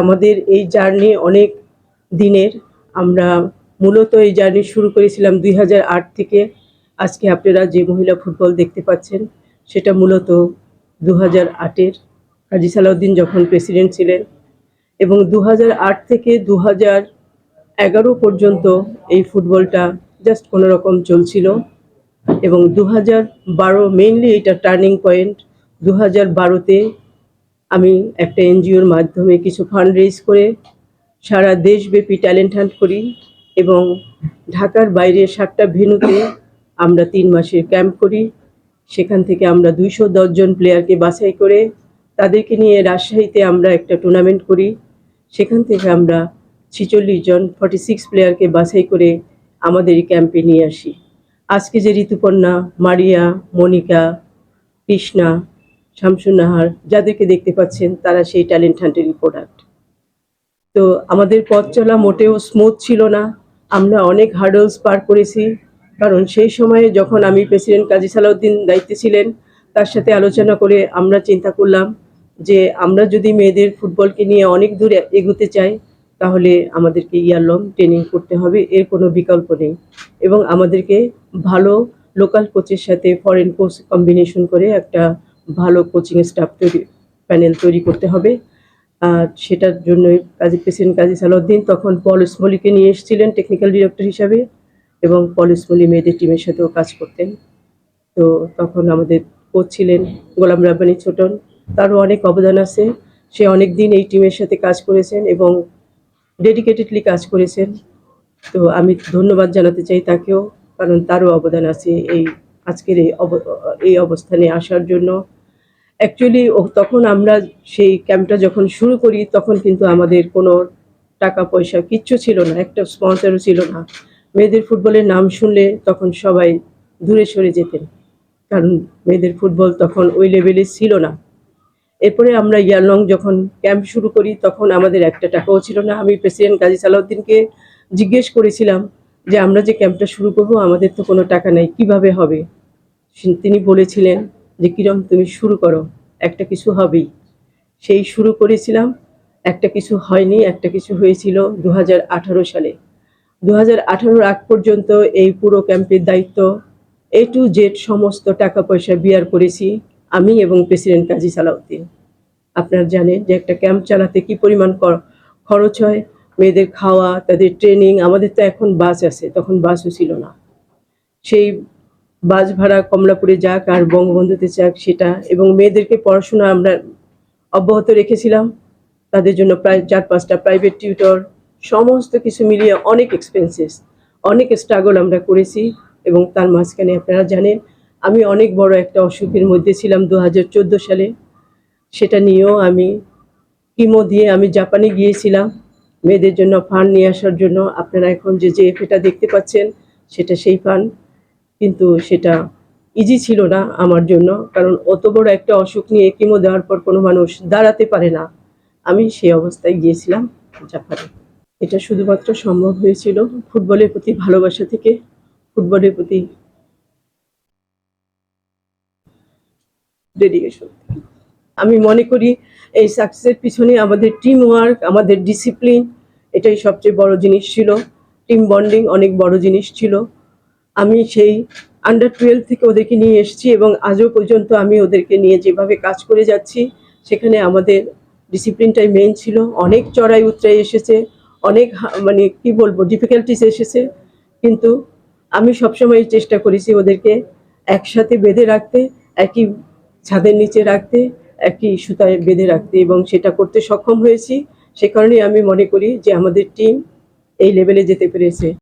আমাদের এই জার্নি অনেক দিনের। আমরা মূলত এই জার্নি শুরু করেছিলাম দু হাজার আট থেকে। আজকে আপনারা যে মহিলা ফুটবল দেখতে পাচ্ছেন, সেটা মূলত দু হাজার আটের কাজী সালাউদ্দিন যখন প্রেসিডেন্ট ছিলেন এবং দু থেকে দু এগারো পর্যন্ত এই ফুটবলটা জাস্ট কোনো রকম চলছিল এবং দু হাজার বারো মেইনলি এটা টার্নিং পয়েন্ট দু হাজার বারোতে আমি একটা এনজিওর মাধ্যমে কিছু ফান্ড রেজ করে সারা দেশব্যাপী ট্যালেন্ট হান্ট করি এবং ঢাকার বাইরে সাতটা ভেন্যুতে আমরা তিন মাসের ক্যাম্প করি। সেখান থেকে আমরা দুইশো দশজন প্লেয়ারকে বাছাই করে তাদেরকে নিয়ে রাজশাহীতে আমরা একটা টুর্নামেন্ট করি। সেখান থেকে আমরা ছিচল্লিশ জন ফর্টি সিক্স প্লেয়ারকে বাছাই করে আমাদের ক্যাম্পে নিয়ে আসি। আজকে যে ঋতুপর্ণা, মারিয়া, মনিকা, কৃষ্ণা শামসুন্নাহার যাদেরকে দেখতে পাচ্ছেন, তারা সেই ট্যালেন্ট হান্টেরই প্রোডাক্ট তো আমাদের পথ চলা মোটেও স্মুথ ছিল না। আমরা অনেক হার্ডলস পার করেছি, কারণ সেই সময়ে যখন আমি প্রেসিডেন্ট কাজী সালাউদ্দিন দায়িত্বে ছিলেন, তার সাথে আলোচনা করে আমরা চিন্তা করলাম যে আমরা যদি মেয়েদের ফুটবলকে নিয়ে অনেক দূর এগোতে চাই, তাহলে আমাদেরকে ইয়ার লং ট্রেনিং করতে হবে, এর কোনো বিকল্প নেই। এবং আমাদেরকে ভালো লোকাল কোচের সাথে ফরেন কোচ কম্বিনেশন করে একটা ভালো কোচিং স্টাফ তৈরি প্যানেল তৈরি করতে হবে। আর সেটার জন্যই কাজী প্রেসিডেন্ট কাজী সালাউদ্দিন তখন পল ইসমলিকে নিয়ে এসেছিলেন টেকনিক্যাল ডিরেক্টর হিসাবে এবং পল ইসমলি মেয়েদের টিমের সাথেও কাজ করতেন। তো তখন আমাদের কোচ ছিলেন গোলাম রাব্বানি ছোটন। তারও অনেক অবদান আছে। সে অনেক দিন এই টিমের সাথে কাজ করেছেন এবং ডেডিকেটেডলি কাজ করেছেন। তো আমি ধন্যবাদ জানাতে চাই তাকেও, কারণ তারও অবদান আছে এই আজকের এই এই অবস্থানে আসার জন্য। অ্যাকচুয়ালি তখন আমরা সেই ক্যাম্পটা যখন শুরু করি, তখন কিন্তু আমাদের কোনো টাকা পয়সা কিচ্ছু ছিল না, একটা স্পন্সারও ছিল না। মেয়েদের ফুটবলের নাম শুনলে তখন সবাই দূরে সরে যেতেন, কারণ মেয়েদের ফুটবল তখন ওই লেভেলে ছিল না। এরপরে আমরা ইয়ারলং যখন ক্যাম্প শুরু করি, তখন আমাদের একটা টাকাও ছিল না। আমি প্রেসিডেন্ট কাজী সালাউদ্দিনকে জিজ্ঞেস করেছিলাম যে, আমরা যে ক্যাম্পটা শুরু করব, আমাদের তো কোনো টাকা নেই, কীভাবে হবে? তিনি বলেছিলেন যে কিরম তুমি শুরু করো, একটা কিছু হবেই। সেই শুরু করেছিলাম, একটা কিছু হয়নি, একটা কিছু হয়েছিল দু হাজার আঠারো সালে। দু হাজার আগ পর্যন্ত এই পুরো ক্যাম্পের দায়িত্ব এ টু জেড সমস্ত টাকা পয়সা বিয়ার করেছি আমি এবং প্রেসিডেন্ট কাজী সালাউদ্দিন। আপনারা জানেন যে একটা ক্যাম্প চালাতে কি পরিমাণ খরচ হয়? মেয়েদের খাওয়া, তাদের ট্রেনিং আমাদের তো এখন বাস আছে, তখন বাসও ছিল না। সেই বাস ভাড়া কমলাপুরে যাক আর বঙ্গবন্ধুতে যাক, সেটা এবং মেয়েদেরকে পড়াশোনা আমরা অব্যাহত রেখেছিলাম। তাদের জন্য প্রায় চার পাঁচটা প্রাইভেট টিউটর সমস্ত কিছু মিলিয়ে অনেক এক্সপেন্সেস অনেক স্ট্রাগল আমরা করেছি এবং তার মাঝখানে আপনারা জানেন, আমি অনেক বড় একটা অসুখের মধ্যে ছিলাম দু হাজার চোদ্দ সালে। সেটা নিয়েও আমি কিমো দিয়ে আমি জাপানে গিয়েছিলাম। মেয়েদের জন্য ফান্ড নিয়ে আসার জন্য আপনারা এখন যে যে এটা দেখতে পাচ্ছেন, সেটা সেই ফান্ড। কিন্তু সেটা ইজি ছিল না আমার জন্য, কারণ অত বড় একটা অসুখ নিয়ে কিমো দেওয়ার পর কোনো মানুষ দাঁড়াতে পারে না। আমি সেই অবস্থায় গিয়েছিলাম জাপানে। এটা শুধুমাত্র সম্ভব হয়েছিল ফুটবলের প্রতি ভালোবাসা থেকে, ফুটবলের প্রতি ডেডিকেশন আমি মনে করি এই সাকসেসের পিছনে আমাদের টিম ওয়ার্ক আমাদের ডিসিপ্লিন এটাই সবচেয়ে বড় জিনিস ছিল। টিম বন্ডিং অনেক বড় জিনিস ছিল। আমি সেই আন্ডার টুয়েলভ থেকে ওদেরকে নিয়ে এসেছি এবং আজও পর্যন্ত আমি ওদেরকে নিয়ে যেভাবে কাজ করে যাচ্ছি, সেখানে আমাদের ডিসিপ্লিনটাই মেন ছিল। অনেক চড়াই উতরাই এসেছে, অনেক মানে কি বলব ডিফিকাল্টিস এসেছে। কিন্তু আমি সবসময় চেষ্টা করেছি ওদেরকে একসাথে বেঁধে রাখতে, একই ছাদের নিচে রাখতে, একই সুতায় বেঁধে রাখতে এবং সেটা করতে সক্ষম হয়েছি। সে কারণেই আমি মনে করি যে আমাদের টিম এই লেভেলে যেতে পেরেছে।